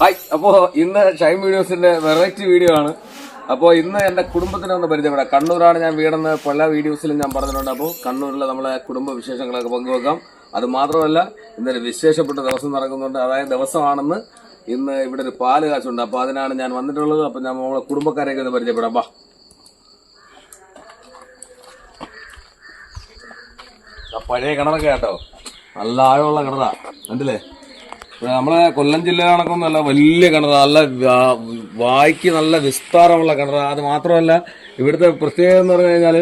Hi അപ്പോ ഇന്ന് Shine വീഡിയോസിന്റെ variety video ആണ്. അപ്പോൾ ഇന്ന് എന്റെ കുടുംബത്തിന് ഒന്ന് പരിചയപ്പെടാം. കണ്ണൂരാണ് ഞാൻ വീടെന്ന് പല വീഡിയോസിലും ഞാൻ പറഞ്ഞിട്ടുണ്ട്. അപ്പോൾ കണ്ണൂരിലെ നമ്മളെ കുടുംബ വിശേഷങ്ങളൊക്കെ പങ്കുവെക്കാം. അത് മാത്രമല്ല ഇന്നൊരു വിശേഷപ്പെട്ട ദിവസം നടക്കുന്നുണ്ട്. അതായത് ദിവസമാണെന്ന് ഇന്ന് ഇവിടെ ഒരു പാൽ കാശുണ്ട് അപ്പോൾ അതിനാണ് ഞാൻ വന്നിട്ടുള്ളത്. അപ്പോൾ ഞാൻ നമ്മളെ കുടുംബക്കാരെയൊക്കെ ഒന്ന് പരിചയപ്പെടാം. ബാ പഴയ കിണറൊക്കെ കേട്ടോ. നല്ല ആഴമുള്ള കിണറാ. കണ്ടില്ലേ? നമ്മളെ കൊല്ലം ജില്ല നല്ല വലിയ കിണർ നല്ല വായിക്ക് നല്ല വിസ്താരമുള്ള കിണർ അത് മാത്രമല്ല ഇവിടുത്തെ പ്രത്യേകത എന്ന് പറഞ്ഞു കഴിഞ്ഞാൽ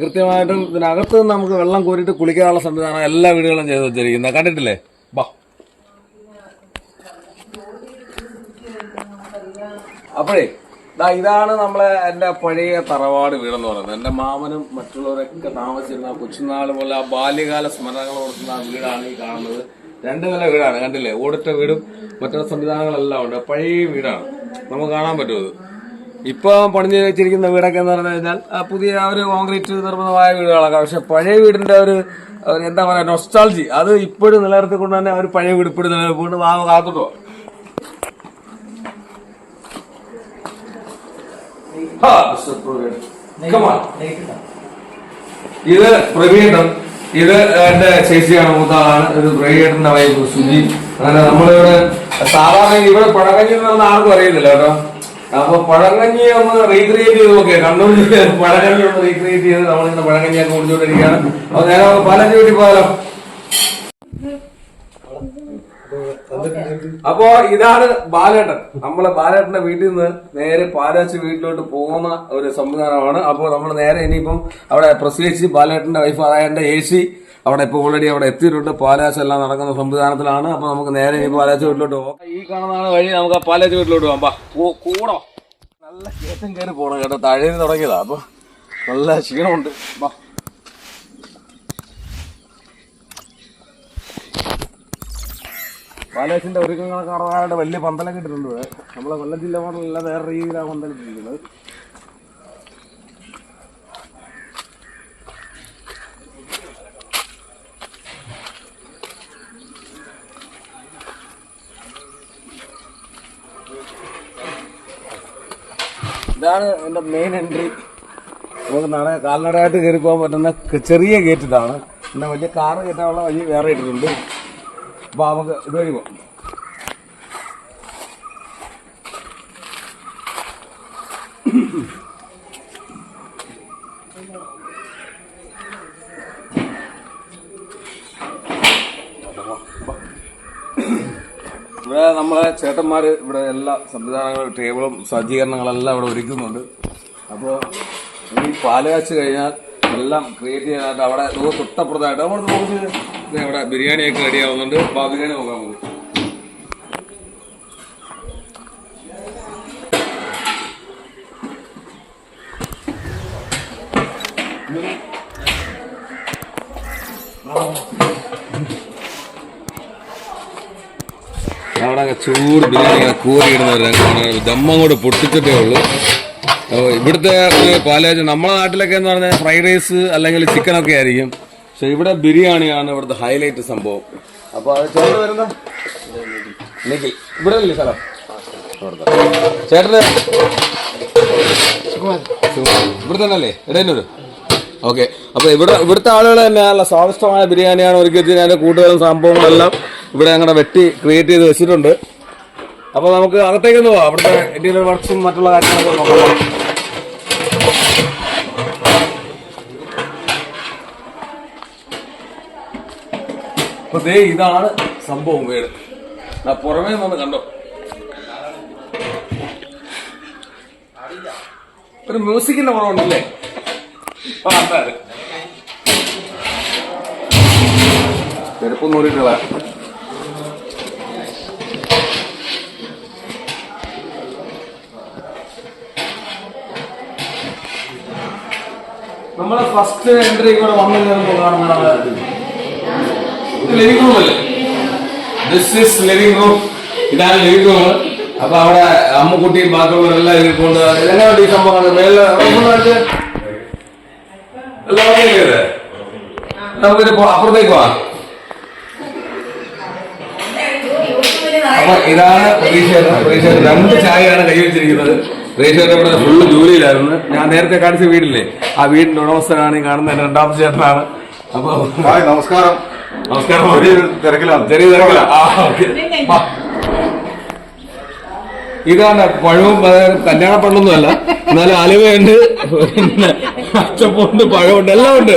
കൃത്യമായിട്ടും ഇതിനകത്ത് നമുക്ക് വെള്ളം കോരിയിട്ട് കുളിക്കാനുള്ള സംവിധാനം എല്ലാ വീടുകളും ചെയ്ത് വെച്ചിരിക്കുന്നത്. കണ്ടിട്ടില്ലേ? ബാ. അപ്പോഴേ ഇതാണ് നമ്മളെ എന്റെ പഴയ തറവാട് വീടെന്ന് പറയുന്നത്. എന്റെ മാമനും മറ്റുള്ളവരൊക്കെ താമസിച്ചിരുന്ന കൊച്ചുനാൾ പോലെ ആ ബാല്യകാല സ്മരണകൾ ഓർക്കുന്ന വീടാണ് ഈ കാണുന്നത്. രണ്ട് നില വീടാണ് കണ്ടില്ലേ? ഓടിട്ട വീടും മറ്റുള്ള സംവിധാനങ്ങളെല്ലാം ഉണ്ട്. പഴയ വീടാണ്. നമുക്ക് കാണാൻ പറ്റുമത് ഇപ്പോൾ ഇപ്പൊ പണിഞ്ഞു വെച്ചിരിക്കുന്ന വീടൊക്കെ എന്ന് പറഞ്ഞു കഴിഞ്ഞാൽ പുതിയ ആ ഒരു കോൺക്രീറ്റ് നിർമ്മിതമായ വീടുകളൊക്കെ. പക്ഷെ പഴയ വീടിന്റെ ഒരു എന്താ പറയാ നൊസ്റ്റാൾജി അത് ഇപ്പോഴും നിലനിർത്തിക്കൊണ്ട് തന്നെ അവർ പഴയ വീട് ഇപ്പോഴും നിലനിർത്തിക്കൊണ്ട് വാങ്ങ കാത്തുട്ടോ ഇത് പ്രവീണൻ ഇത് എന്റെ ചേച്ചിയാണ് മൂത്താളാണ്. ഇത് പ്രവീണന്റെ വൈഫ് സുജി. അങ്ങനെ നമ്മളിവിടെ സാധാരണ ഇവിടെ പഴകഞ്ഞി എന്ന് പറഞ്ഞാൽ ആർക്കും അറിയുന്നില്ല കേട്ടോ. അപ്പൊ പഴകഞ്ഞി ഒന്ന് റീക്രിയേറ്റ് ചെയ്ത് നോക്കിയാ. കണ്ണൂർ പഴകഞ്ഞി ഒന്ന് റീക്രിയേറ്റ് ചെയ്ത് നമ്മളിന്ന് പഴകഞ്ഞിയൊക്കെ കുടിച്ചുകൊണ്ടിരിക്കുകയാണ് അപ്പൊ നേരെ പല വീട്ടിൽ പോയാലോ അപ്പോ ഇതാണ് ബാലേട്ടൻ. നമ്മളെ ബാലേട്ടന്റെ വീട്ടിൽ നിന്ന് നേരെ പാലാച്ചി വീട്ടിലോട്ട് പോകുന്ന ഒരു സംവിധാനമാണ്. അപ്പോൾ നമ്മൾ നേരെ ഇനിയിപ്പം അവിടെ പ്രത്യേകിച്ച് ബാലേട്ടന്റെ വൈഫ് അതായത് എന്റെ സി അവിടെ ഇപ്പോൾ ഓൾറെഡി അവിടെ എത്തിയിട്ടുണ്ട്. പാലാച്ച എല്ലാം നടക്കുന്ന സംവിധാനത്തിലാണ്. അപ്പൊ നമുക്ക് നേരെ ഇനി പാലാച്ച വീട്ടിലോട്ട് പോകാം. ഈ കാണുന്നതാണ് വഴി. നമുക്ക് ആ പാലാച്ച വീട്ടിലോട്ട് പോകാം. കൂടോ. നല്ല കയറ്റം കയറി പോണം? കേട്ടോ താഴേന്ന് തുടങ്ങിയതാ. അപ്പൊ നല്ല ക്ഷീണമുണ്ട്. ബാ. പാലാച്ചിന്റെ ഒരുക്കങ്ങളൊക്കെ വലിയ പന്തലൊക്കെ ഇട്ടിട്ടുണ്ട്. നമ്മളെ കൊല്ലം ജില്ല മാത്രമല്ല വേറെ രീതിയിലാണ് പന്തലിട്ടിരിക്കുന്നത് ഇതാണ് എന്റെ മെയിൻ എൻട്രി നമുക്ക് നട കാൽനടയായിട്ട് കയറി പോകാൻ പറ്റുന്ന ചെറിയ ഗേറ്റ് ഇതാണ്. പിന്നെ വലിയ കാറ് കയറ്റാനുള്ള വഴി വേറെ ഇട്ടിട്ടുണ്ട്. അപ്പൊ നമുക്ക് ഇതുവഴി പോകാം ഇവിടെ നമ്മളെ ചേട്ടന്മാർ ഇവിടെ എല്ലാ സംവിധാനങ്ങളും ടേബിളും സജ്ജീകരണങ്ങളെല്ലാം ഇവിടെ ഒരുക്കുന്നുണ്ട്. അപ്പോൾ ഈ പാൽ കാച്ച് കഴിഞ്ഞാൽ എല്ലാം ക്രിയേറ്റ് ചെയ്യാനായിട്ട് അവിടെ തൊട്ടപ്പുറത്തായിട്ട് നമ്മൾ ദേ ഇവിടെ ബിരിയാണിയൊക്കെ റെഡി ആവുന്നുണ്ട്. അപ്പോൾ ബിരിയാണി നോക്കാൻ പോകും അവിടെ ചൂട് ബിരിയാണി ഇങ്ങനെ ദമ്മം കൂടെ പൊട്ടിച്ചിട്ടേ ഉള്ളൂ. അപ്പോൾ ഇവിടുത്തെ ഒരു പാലേജ് നമ്മുടെ നാട്ടിലൊക്കെ എന്ന് പറഞ്ഞാൽ ഫ്രൈഡ് റൈസ് അല്ലെങ്കിൽ ചിക്കനൊക്കെ ആയിരിക്കും. പക്ഷെ ഇവിടെ ബിരിയാണിയാണ് ഇവിടുത്തെ ഹൈലൈറ്റ് സംഭവം. അപ്പോൾ അത് ചേട്ടൻ വരുന്ന? നിഖിൽ. ഇവിടെ അല്ലേ സ്ഥലം. ചേട്ടന്? ഇവിടെ തന്നെ അല്ലേ? ഇടയന്നൂര് ഓക്കെ അപ്പൊ ഇവിടെ ഇവിടുത്തെ ആളുകൾ തന്നെ നല്ല സ്വാദിഷ്ടമായ ബിരിയാണിയാണ് ഒരുക്കി അതിന്റെ കൂട്ടുകാരും സംഭവങ്ങളെല്ലാം ഇവിടെ ഞങ്ങളുടെ വെട്ടി ക്രിയേറ്റ് ചെയ്ത് വെച്ചിട്ടുണ്ട്. അപ്പൊ നമുക്ക് അകത്തേക്ക് പോവാം. അവിടുത്തെ ഇന്ത്യയിലെ വർക്ക്സും മറ്റുള്ള കാര്യങ്ങളൊക്കെ നോക്കാം. ദേ ഇതാണ് സംഭവം വീട്. ആ പുറമേ നിന്ന് കണ്ടോ? ഒരു മ്യൂസിക്കിന്റെ കുറവുണ്ടല്ലേ? ആ അതെ അതെ ചെരുപ്പം നൂറിട്ടുള്ള നമ്മളെ ഫസ്റ്റ് എൻട്രി കൂടെ വന്നു കാണുന്നതാണ് ലിവിംഗ് റൂം അല്ലേ? ദിസ് ഇസ് ലിവിംഗ് റൂം ഇതാണ് ലിവിംഗ് റൂം അപ്പൊ അവിടെ അമ്മുക്കുട്ടിയും ബാക്കിയുള്ളവരെല്ലാം ഇരിപ്പുണ്ട് എങ്ങനെയുണ്ട് ഈ സംഭവം മേലെ എല്ലാം okay നമുക്കിത് അപ്പുറത്തേക്ക് പോവാം. അപ്പൊ ഇതാണ് പ്രതീക്ഷേട്ടൻ പ്രതീക്ഷേട്ടൻ രണ്ട് ചായയാണ് കൈ വെച്ചിരിക്കുന്നത്. പ്രതീക്ഷേട്ടൻ ഇവിടെ ഫുള്ള് ജോലിയിലായിരുന്നു. ഞാൻ നേരത്തെ കാണിച്ച വീടില്ലേ? ആ വീടിന്റെ ഉടമസ്ഥനാണ് ഈ കാണുന്ന രണ്ടാമത്തെ ചേട്ടനാണ്. അപ്പൊ നമസ്കാരം. നമസ്കാരം. തിരക്കിലാണ്. ചെറിയ തിരക്കിലാണ് ഇതാണ് പഴവും കല്യാണ കല്യാണ അല്ല എന്നാലും അലുവയുണ്ട് അച്ചപ്പുണ്ട് പഴമുണ്ട് എല്ലാം ഉണ്ട്.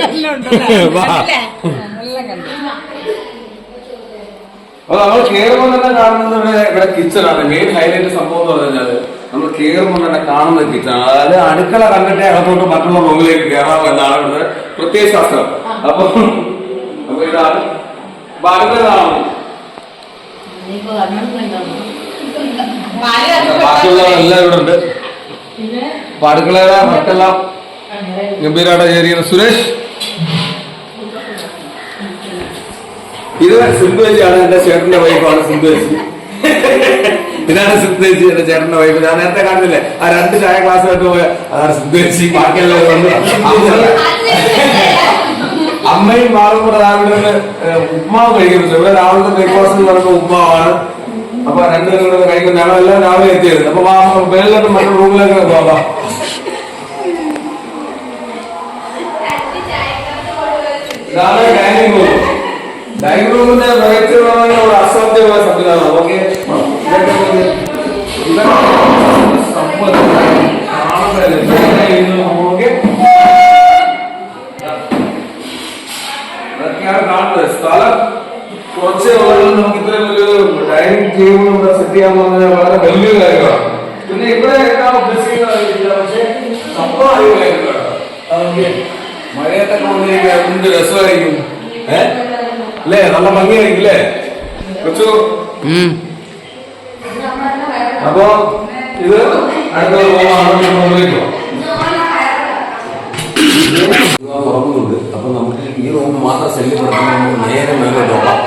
അപ്പൊ നമ്മൾ കേറുമ്പോൾ തന്നെ കാണുന്നത് ഇവിടെ ഇവിടെ കിച്ചണാണ്. മെയിൻ ഹൈലൈറ്റ് സംഭവം എന്ന് പറഞ്ഞാൽ നമ്മൾ കേറുമ്പോൾ തന്നെ കാണുന്ന കിച്ചൺ. അതായത് അടുക്കള കണ്ടിട്ടേ അകത്തോട്ട് മറ്റുള്ള റൂമിലേക്ക് കയറാം എന്നാണ് ഇവിടുത്തെ പ്രത്യേക ശാസ്ത്രം. അപ്പൊ ഇതാണ് ബാലകളാണ് ബാക്കിയുള്ളവരെല്ലാം ഇവിടെ ഉണ്ട്. അപ്പൊ അടുക്കളയുടെ മറ്റെല്ലാം ഗംഭീരമായിട്ട് ചേരിക്കുന്ന സുരേഷ്. ഇത് സിന്ധുവേജിയാണ് എന്റെ ചേട്ടന്റെ വൈഫാണ് സിന്ധുവേജി ഇതാണ് സിന്ധുവേച്ചി എന്റെ ചേട്ടന്റെ വൈഫ്. ഞാൻ നേരത്തെ കാണുന്നില്ലേ ആ രണ്ട് ചായ ക്ലാസ്സായിട്ട് പോയ അതാണ് ബാക്കിയെല്ലാം അമ്മയും മാറും രാവിലെ ഉപ്മാവ് കഴിക്കുന്നത് ഇവിടെ രാവിലത്തെ ബ്രേക്ക്ഫാസ്റ്റ് എന്ന് പറയുന്നത് ഉപ്മാവാണ്. അപ്പൊ രണ്ടുപേരും കൂടെ കഴിക്കും. ഞങ്ങളെല്ലാം രാവിലെ എത്തിയത് അപ്പൊ മേളിലോട്ട് മറ്റു റൂമിലേക്ക് പോകാം ഇതാണ് ഡൈനിങ് റൂം. ഡൈനിങ് റൂമിന്റെ വെറൈറ്റി ഒരു അസാധ്യമായ സംവിധാനം ഓക്കെ? അതൊക്കെയാണ് കാണുന്നത് സ്ഥലം കുറച്ചേ ഉള്ളൂ നമുക്ക് ഇത്രയും ഒരു ഡൈനിങ് ടേബിൾ ഇവിടെ സെറ്റ് ചെയ്യാൻ പറഞ്ഞാൽ വളരെ വലിയ കാര്യമാണ്. പിന്നെ ഇവിടെ എന്താ ഉദ്ദേശിക്കുന്നത് അറിയില്ല പക്ഷേ സംഭവം അറിയില്ലായിരുന്നു അതൊക്കെ മഴയത്തൊക്കെ വന്നിരിക്കുക എന്ത് രസമായിരിക്കും? ഏ? അല്ലേ? നല്ല ഭംഗിയായിരിക്കും അല്ലേ? കൊച്ചു. അപ്പോ ഇത് അടുത്ത റൂമാണ്. തുറക്കുന്നുണ്ട്. അപ്പൊ നമുക്ക് ഈ റൂം മാത്രം ശല്യപ്പെടുത്തുന്ന നേരെ മേലെ നോക്കാം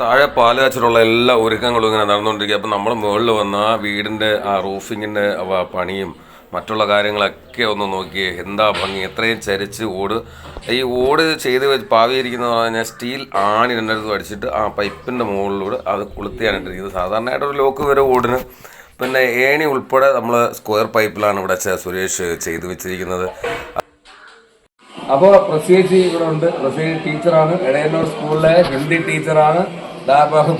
താഴെ പാൽ കാച്ചിലുള്ള എല്ലാ ഒരുക്കങ്ങളും ഇങ്ങനെ നടന്നുകൊണ്ടിരിക്കുക. അപ്പം നമ്മൾ മുകളിൽ വന്ന ആ വീടിന്റെ ആ റൂഫിങ്ങിന്റെ പണിയും മറ്റുള്ള കാര്യങ്ങളൊക്കെ ഒന്ന് നോക്കിയേ എന്താ ഭംഗി എത്രയും ചരിച്ച് ഓട്. ഈ ഓട് ചെയ്ത് വെച്ച് പാവിയിരിക്കുന്നത് പറഞ്ഞാൽ സ്റ്റീൽ ആണി രണ്ടടുത്ത് അടിച്ചിട്ട് ആ പൈപ്പിന്റെ മുകളിലൂടെ അത് കുളുത്തിയാണിട്ടിരിക്കുന്നത്. സാധാരണയായിട്ട് ഒരു ലോക്ക് വരെ ഓടിന്. പിന്നെ ഏണി ഉൾപ്പെടെ നമ്മൾ സ്ക്വയർ പൈപ്പിലാണ് ഇവിടെ സുരേഷ് ചെയ്ത് വെച്ചിരിക്കുന്നത്. അപ്പോൾ പ്രത്യേകിച്ച് ഇവിടെ ഉണ്ട്. പ്രത്യേകിച്ച് ടീച്ചറാണ്. ഇടയന്നൂർ സ്കൂളിലെ ഹിന്ദി ടീച്ചറാണ്.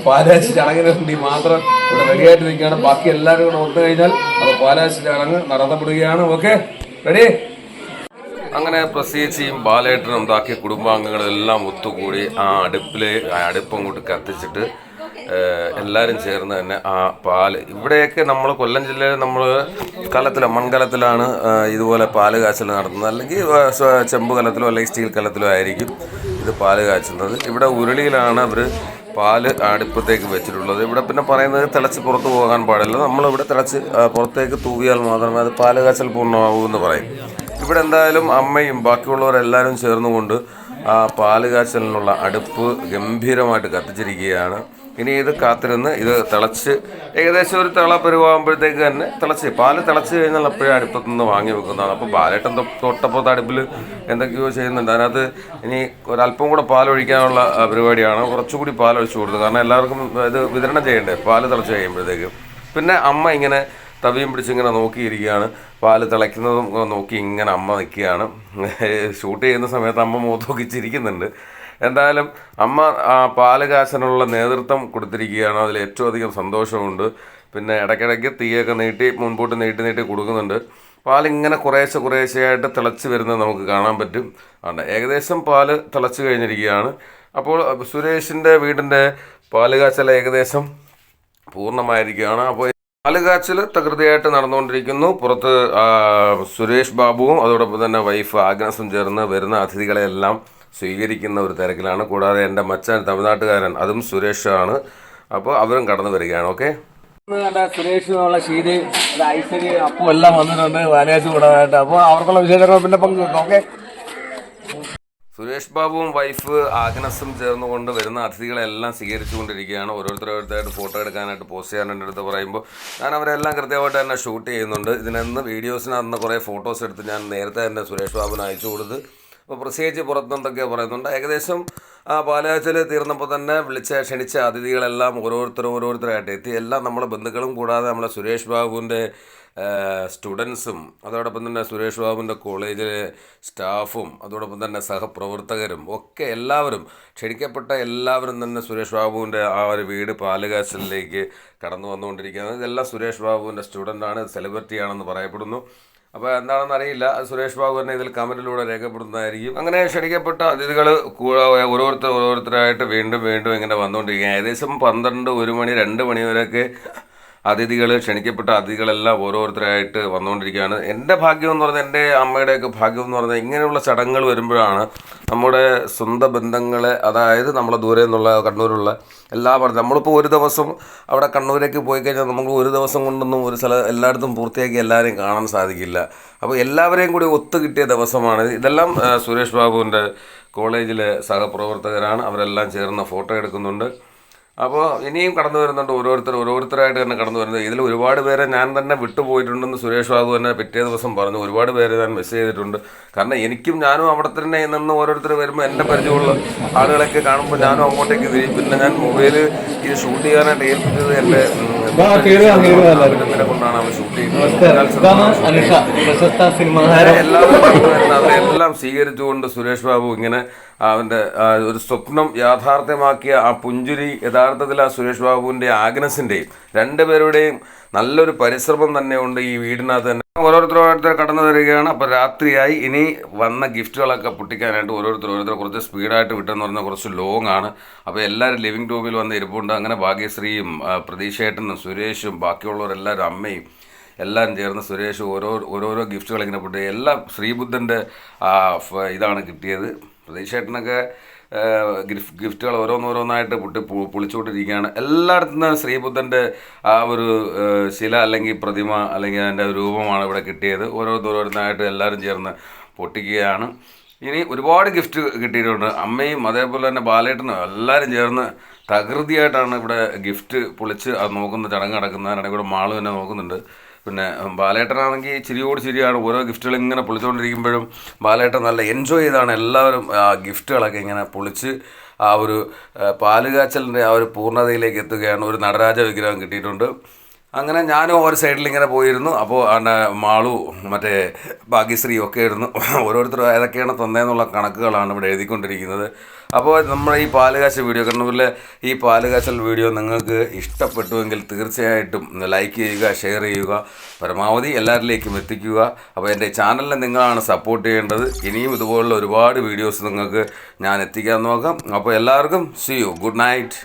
പാലാശി ചടങ്ങിന് വേണ്ടി മാത്രം ഇവിടെ റെഡിയായിട്ട് നിൽക്കുകയാണ്. ബാക്കി എല്ലാവരും കൂടെ ഒത്തു കഴിഞ്ഞാൽ അപ്പോൾ പാലാശി ചടങ്ങ് നടത്തപ്പെടുകയാണ്. ഓക്കെ റെഡി അങ്ങനെ പ്രത്യേകിച്ചും ബാലേട്ടനും ബാക്കി കുടുംബാംഗങ്ങളെല്ലാം ഒത്തുകൂടി ആ അടുപ്പിലെ ആ കൊണ്ട് കത്തിച്ചിട്ട് എല്ലാവരും ചേർന്ന് തന്നെ ആ പാൽ. ഇവിടെയൊക്കെ നമ്മൾ കൊല്ലം ജില്ലയിൽ നമ്മൾ കലത്തിലോ മൺകലത്തിലാണ് ഇതുപോലെ പാൽ കാച്ചൽ നടത്തുന്നത്. അല്ലെങ്കിൽ ചെമ്പ് കലത്തിലോ അല്ലെങ്കിൽ സ്റ്റീൽ കലത്തിലോ ആയിരിക്കും ഇത് പാൽ കാച്ചുന്നത്. ഇവിടെ ഉരുളിയിലാണ് അവർ പാൽ അടുപ്പത്തേക്ക് വെച്ചിട്ടുള്ളത്. ഇവിടെ പിന്നെ പറയുന്നത് തിളച്ച് പുറത്ത് പോകാൻ പാടില്ല. നമ്മളിവിടെ തിളച്ച് പുറത്തേക്ക് തൂവിയാൽ മാത്രമേ അത് പാൽ കാച്ചൽ പൂർണമാകൂ എന്ന് പറയും. ഇവിടെ എന്തായാലും അമ്മയും ബാക്കിയുള്ളവരെല്ലാവരും ചേർന്നുകൊണ്ട് ആ പാൽ കാച്ചലിനുള്ള അടുപ്പ് ഗംഭീരമായിട്ട് കത്തിച്ചിരിക്കുകയാണ്. ഇനി ഇത് കാത്തിരുന്ന് ഇത് തിളച്ച് ഏകദേശം ഒരു തിള പരുവാകുമ്പോഴത്തേക്ക് തന്നെ തിളച്ച് പാൽ തിളച്ച് കഴിഞ്ഞാൽ അപ്പോഴേ അടുപ്പത്തു നിന്ന് വാങ്ങി വെക്കുന്നതാണ്. അപ്പോൾ പാലേട്ടൻ തൊട്ടപ്പോൾ അടുപ്പിൽ എന്തൊക്കെയോ ചെയ്യുന്നുണ്ട്. അതിനകത്ത് ഇനി ഒരല്പം കൂടെ പാൽ ഒഴിക്കാനുള്ള പരിപാടിയാണ്. കുറച്ചുകൂടി പാൽ ഒഴിച്ചു കൊടുത്തത് കാരണം എല്ലാവർക്കും ഇത് വിതരണം ചെയ്യണ്ടേ? പാൽ തിളച്ച് കഴിയുമ്പോഴത്തേക്കും. പിന്നെ അമ്മ ഇങ്ങനെ തവിയും പിടിച്ചിങ്ങനെ നോക്കിയിരിക്കുകയാണ്. പാൽ തിളയ്ക്കുന്നതും നോക്കി ഇങ്ങനെ അമ്മ നിൽക്കുകയാണ്. ഷൂട്ട് ചെയ്യുന്ന സമയത്ത് അമ്മ നോക്കി ചിരിക്കുന്നുണ്ട്. എന്തായാലും അമ്മ ആ പാൽ കാശനുള്ള നേതൃത്വം കൊടുത്തിരിക്കുകയാണ്. അതിൽ ഏറ്റവും അധികം സന്തോഷമുണ്ട്. പിന്നെ ഇടയ്ക്കിടയ്ക്ക് തീയൊക്കെ നീട്ടി മുൻപോട്ട് നീട്ടി നീട്ടി കൊടുക്കുന്നുണ്ട്. പാലിങ്ങനെ കുറേശ്ശെ കുറേശ്ശെയായിട്ട് തിളച്ച് വരുന്നത് നമുക്ക് കാണാൻ പറ്റും. ആണ് ഏകദേശം പാൽ തിളച്ച് കഴിഞ്ഞിരിക്കുകയാണ്. അപ്പോൾ സുരേഷിന്റെ വീടിന്റെ പാൽ കാച്ചൽ ഏകദേശം പൂർണമായിരിക്കുകയാണ്. അപ്പോൾ പാലുകാച്ചൽ തകൃതിയായിട്ട് നടന്നുകൊണ്ടിരിക്കുന്നു. പുറത്ത് സുരേഷ് ബാബുവും അതോടൊപ്പം തന്നെ വൈഫ് ആഗ്നസും ചേർന്ന് വരുന്ന അതിഥികളെല്ലാം സ്വീകരിക്കുന്ന ഒരു തിരക്കിലാണ്. കൂടാതെ എന്റെ മച്ചാൻ തമിഴ്നാട്ടുകാരൻ അതും സുരേഷാണ്. അപ്പോൾ അവരും കടന്നു വരികയാണ് ഓക്കെ? സുരേഷ് എന്നുള്ള ശീതി ഐശ്വര്യ അപ്പു എല്ലാം വന്നിട്ടുണ്ട് വാനേജ് കൂടാനായിട്ട് അപ്പോൾ അവർക്കുള്ള വിശേഷങ്ങൾ പിന്നെ പങ്കുവെക്കാം ഓക്കെ? സുരേഷ് ബാബുവും വൈഫ് ആഗ്നസും ചേർന്നുകൊണ്ട് വരുന്ന അതിഥികളെല്ലാം സ്വീകരിച്ചുകൊണ്ടിരിക്കുകയാണ്. ഓരോരുത്തരോരുത്തരായിട്ട് ഫോട്ടോ എടുക്കാനായിട്ട് പോസ്റ്റ് ചെയ്യാൻ എടുത്ത് അടുത്ത് പറയുമ്പോൾ ഞാൻ അവരെല്ലാം കൃത്യമായിട്ട് തന്നെ ഷൂട്ട് ചെയ്യുന്നുണ്ട്. ഇതിനെന്ന് വീഡിയോസിനകത്ത് കുറേ ഫോട്ടോസ് എടുത്ത് ഞാൻ നേരത്തെ തന്നെ സുരേഷ് ബാബുവിന് അയച്ചു കൊടുത്ത് അപ്പോൾ പ്രത്യേകിച്ച് പുറത്തുനിന്നൊക്കെ പറയുന്നുണ്ട്. ഏകദേശം ആ പാലാഴ്ചയിൽ തീർന്നപ്പോൾ തന്നെ വിളിച്ച ക്ഷണിച്ച അതിഥികളെല്ലാം ഓരോരുത്തരും ഓരോരുത്തരായിട്ട് എത്തി. എല്ലാം നമ്മുടെ ബന്ധുക്കളും കൂടാതെ നമ്മളെ സുരേഷ് ബാബുവിന്റെ സ്റ്റുഡൻസും അതോടൊപ്പം തന്നെ സുരേഷ് ബാബുവിന്റെ കോളേജിലെ സ്റ്റാഫും അതോടൊപ്പം തന്നെ സഹപ്രവർത്തകരും ഒക്കെ എല്ലാവരും ക്ഷണിക്കപ്പെട്ട എല്ലാവരും തന്നെ സുരേഷ് ബാബുവിന്റെ ആ ഒരു വീട് പാലുകാശലിലേക്ക് കടന്നു വന്നുകൊണ്ടിരിക്കുന്നത് ഇതെല്ലാം സുരേഷ് ബാബുവിന്റെ സ്റ്റുഡന്റാണ് സെലിബ്രിറ്റിയാണെന്ന് പറയപ്പെടുന്നു. അപ്പോൾ എന്താണെന്ന് അറിയില്ല. സുരേഷ് ബാബു തന്നെ ഇതിൽ കമന്റിലൂടെ രേഖപ്പെടുന്നതായിരിക്കും അങ്ങനെ ക്ഷണിക്കപ്പെട്ട അതിഥികൾ ഓരോരുത്തർ ഓരോരുത്തരായിട്ട് വീണ്ടും വീണ്ടും ഇങ്ങനെ വന്നുകൊണ്ടിരിക്കുകയാണ്. ഏകദേശം പന്ത്രണ്ട് ഒരു മണി രണ്ട് മണി വരെയൊക്കെ അതിഥികൾ ക്ഷണിക്കപ്പെട്ട അതിഥികളെല്ലാം ഓരോരുത്തരായിട്ട് വന്നുകൊണ്ടിരിക്കുകയാണ്. എന്റെ ഭാഗ്യം എന്ന് പറഞ്ഞാൽ എന്റെ അമ്മയുടെയൊക്കെ ഭാഗ്യം എന്ന് പറഞ്ഞാൽ ഇങ്ങനെയുള്ള ചടങ്ങുകൾ വരുമ്പോഴാണ് നമ്മുടെ സ്വന്തം ബന്ധങ്ങളെ അതായത് നമ്മളെ ദൂരെ നിന്നുള്ള കണ്ണൂരുള്ള എല്ലാ പറഞ്ഞു നമ്മളിപ്പോൾ ഒരു ദിവസം അവിടെ കണ്ണൂരേക്ക് പോയി കഴിഞ്ഞാൽ നമുക്ക് ഒരു ദിവസം കൊണ്ടൊന്നും ഒരു സ്ഥലം എല്ലായിടത്തും പൂർത്തിയാക്കി എല്ലാവരെയും കാണാൻ സാധിക്കില്ല. അപ്പോൾ എല്ലാവരെയും കൂടി ഒത്തു കിട്ടിയ ദിവസമാണ്. ഇതെല്ലാം സുരേഷ് ബാബുവിന്റെ കോളേജിലെ സഹപ്രവർത്തകരാണ്. അവരെല്ലാം ചേർന്ന് ഫോട്ടോ എടുക്കുന്നുണ്ട്. അപ്പോൾ ഇനിയും കടന്നു വരുന്നുണ്ട് ഓരോരുത്തർ ഓരോരുത്തരായിട്ട് തന്നെ കടന്നു വരുന്നത്. ഇതിൽ ഒരുപാട് പേരെ ഞാൻ തന്നെ വിട്ടുപോയിട്ടുണ്ടെന്ന് സുരേഷ് ബാബു തന്നെ പിറ്റേ ദിവസം പറഞ്ഞു. ഒരുപാട് പേര് ഞാൻ മെസ്സേജ് ചെയ്തിട്ടുണ്ട്. കാരണം എനിക്കും ഞാനും അവിടെ തന്നെ നിന്ന് ഓരോരുത്തർ വരുമ്പോൾ എന്റെ പരിചയമുള്ള ആളുകളൊക്കെ കാണുമ്പോൾ ഞാനും അങ്ങോട്ടേക്ക് തിരിയും. പിന്നെ ഞാൻ മൊബൈൽ ഇത് ഷൂട്ട് ചെയ്യാനായിട്ട് ഏൽപ്പിച്ചത് എന്റെ കൊണ്ടാണ് അവൻ ഷൂട്ട് ചെയ്യുന്നത്. അവരെല്ലാം സ്വീകരിച്ചുകൊണ്ട് സുരേഷ് ബാബു ഇങ്ങനെ അവന്റെ ഒരു സ്വപ്നം യാഥാർത്ഥ്യമാക്കിയ ആ പുഞ്ചുരി യഥാർത്ഥത്തിൽ ആ സുരേഷ് ബാബുവിന്റെ ആഗ്നസിന്റെയും രണ്ടുപേരുടെയും നല്ലൊരു പരിശ്രമം തന്നെ ഉണ്ട് ഈ വീടിനകത്ത് തന്നെ. ഓരോരുത്തർ ഓരോരുത്തർ കടന്നു വരികയാണ്. അപ്പോൾ രാത്രിയായി ഇനി വന്ന ഗിഫ്റ്റുകളൊക്കെ പൊട്ടിക്കാനായിട്ട് ഓരോരുത്തർ ഓരോരുത്തർ കുറച്ച് സ്പീഡായിട്ട് വിട്ടെന്ന് പറഞ്ഞാൽ കുറച്ച് ലോങ് ആണ്. അപ്പോൾ എല്ലാവരും ലിവിങ് റൂമിൽ വന്ന് ഇരിപ്പുണ്ട്. അങ്ങനെ ഭാഗ്യശ്രീയും പ്രതീക്ഷേട്ടനും സുരേഷും ബാക്കിയുള്ളവരെല്ലാവരും അമ്മയും എല്ലാം ചേർന്ന് സുരേഷ് ഓരോ ഓരോരോ ഗിഫ്റ്റുകൾ ഇങ്ങനെ പൊട്ടി. എല്ലാം ശ്രീബുദ്ധന്റെ ഇതാണ് കിട്ടിയത്. പ്രതീക്ഷേട്ടനൊക്കെ ഗിഫ് ഗിഫ്റ്റുകൾ ഓരോന്നോരോന്നായിട്ട് പൊട്ടി പൊളിച്ചുകൊണ്ടിരിക്കുകയാണ്. എല്ലായിടത്തും നിന്ന് ശ്രീബുദ്ധന്റെ ആ ഒരു ശില അല്ലെങ്കിൽ പ്രതിമ അല്ലെങ്കിൽ അതിന്റെ രൂപമാണ് ഇവിടെ കിട്ടിയത്. ഓരോന്നോരോന്നായിട്ട് എല്ലാവരും ചേർന്ന് പൊട്ടിക്കുകയാണ്. ഇനി ഒരുപാട് ഗിഫ്റ്റ് കിട്ടിയിട്ടുണ്ട്. അമ്മയും അതേപോലെ തന്നെ ബാലേട്ടനും എല്ലാവരും ചേർന്ന് തകൃതിയായിട്ടാണ് ഇവിടെ ഗിഫ്റ്റ് പൊളിച്ച് അത് നോക്കുന്ന ചടങ്ങ് നടക്കുന്നത്. അതിനിടെ കൂടെ മാൾ തന്നെ നോക്കുന്നുണ്ട്. പിന്നെ ബാലേട്ടനാണെങ്കിൽ ചിരിയോട് ചിരിയാണ് ഓരോ ഗിഫ്റ്റുകൾ ഇങ്ങനെ പൊളിച്ചുകൊണ്ടിരിക്കുമ്പോഴും ബാലേട്ടൻ നല്ല എൻജോയ് ചെയ്താണ് എല്ലാവരും ആ ഗിഫ്റ്റുകളൊക്കെ ഇങ്ങനെ പൊളിച്ച് ആ ഒരു പാലുകാച്ചലിന്റെ ആ ഒരു പൂർണതയിലേക്ക് എത്തുകയാണ്. ഒരു നടരാജ വിഗ്രഹം കിട്ടിയിട്ടുണ്ട്. അങ്ങനെ ഞാനും ഒരു സൈഡിൽ ഇങ്ങനെ പോയിരുന്നു. അപ്പോൾ ആണ്ട് മാളു മറ്റേ ഭാഗ്യശ്രീ ഒക്കെ ഇരുന്നു ഓരോരുത്തരും ഏതൊക്കെയാണ് തന്നതെന്നുള്ള കണക്കുകളാണ് ഇവിടെ എഴുതിക്കൊണ്ടിരിക്കുന്നത്. അപ്പോൾ നമ്മുടെ ഈ പാലുകാശ വീഡിയോ കണ്ണൂരിലെ ഈ പാലുകാശൽ വീഡിയോ നിങ്ങൾക്ക് ഇഷ്ടപ്പെട്ടുവെങ്കിൽ തീർച്ചയായിട്ടും ലൈക്ക് ചെയ്യുക ഷെയർ ചെയ്യുക പരമാവധി എല്ലാവരിലേക്കും എത്തിക്കുക. അപ്പോൾ എന്റെ ചാനലിനെ നിങ്ങളാണ് സപ്പോർട്ട് ചെയ്യേണ്ടത്. ഇനിയും ഇതുപോലുള്ള ഒരുപാട് വീഡിയോസ് നിങ്ങൾക്ക് ഞാൻ എത്തിക്കാൻ നോക്കാം. അപ്പോൾ എല്ലാവർക്കും സി യു ഗുഡ് നൈറ്റ്